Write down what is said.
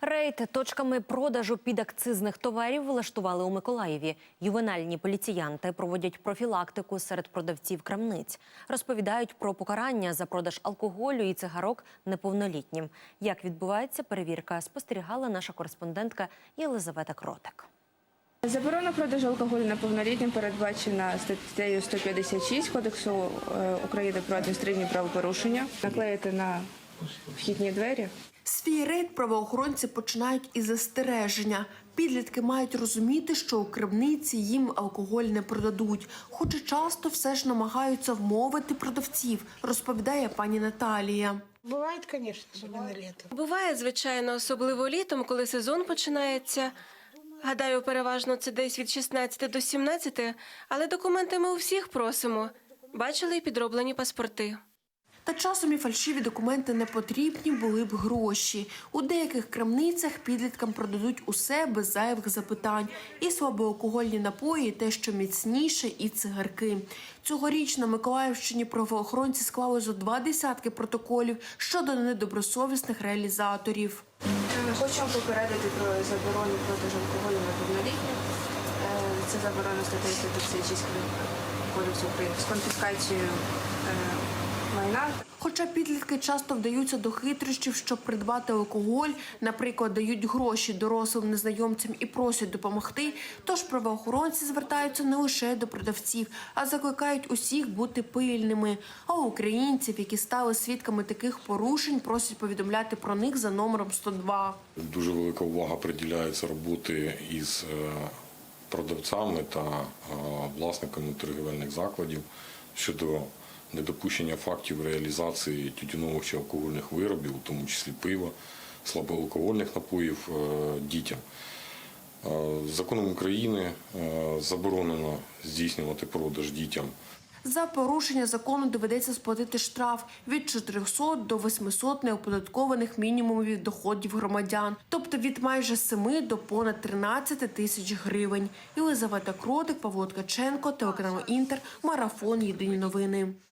Рейд точками продажу підакцизних товарів влаштували у Миколаєві. Ювенальні поліціянти проводять профілактику серед продавців крамниць. Розповідають про покарання за продаж алкоголю і цигарок неповнолітнім. Як відбувається перевірка, спостерігала наша кореспондентка Єлизавета Кротик. Заборона продажу алкоголю неповнолітнім передбачена статтею 156 Кодексу е, України про адміністративні правопорушення. Наклеїти на вхідні двері. Свій рейд правоохоронці починають із застереження. Підлітки мають розуміти, що у крамниці їм алкоголь не продадуть, хоч і часто все ж намагаються вмовити продавців, розповідає пані Наталія. Бывает, конечно, особенно летом. Буває, звичайно, особливо літом, коли сезон починається. Гадаю, переважно це десь від 16 до 17, але документи ми у всіх просимо. Бачили й підроблені паспорти. Та часом і фальшиві документи не потрібні були б гроші. У деяких крамницях підліткам продадуть усе без зайвих запитань. І слабоалкогольні напої, те, що міцніше, і цигарки. Цьогоріч на Миколаївщині правоохоронці склали зо два десятки протоколів щодо недобросовісних реалізаторів. Е, Хочемо попередити про заборону продажу алкоголю неповнолітнім. Е, Це заборона статтею 156 Кодексу України з конфіскацією е, майна. Хоча підлітки часто вдаються до хитрощів, щоб придбати алкоголь, наприклад, дають гроші дорослим незнайомцям і просять допомогти. Тож правоохоронці звертаються не лише до продавців, а закликають усіх бути пильними. А українців, які стали свідками таких порушень, просять повідомляти про них за номером 102. Дуже велика увага приділяється роботи із е, продавцями та е, власниками торгівельних закладів щодо недопущення фактів реалізації тютюнових чи алкогольних виробів, у тому числі пива, слабоалкогольних напоїв е, дітям. Е, Законом України е, заборонено здійснювати продаж дітям За порушення закону доведеться сплатити штраф від 400 до 800 неоподаткованих мінімумів доходів громадян, тобто від майже 7 до понад 13 тисяч гривень. Єлизавета Кротик, Павло Ткаченко, телеканал Інтер, Марафон. Єдині новини.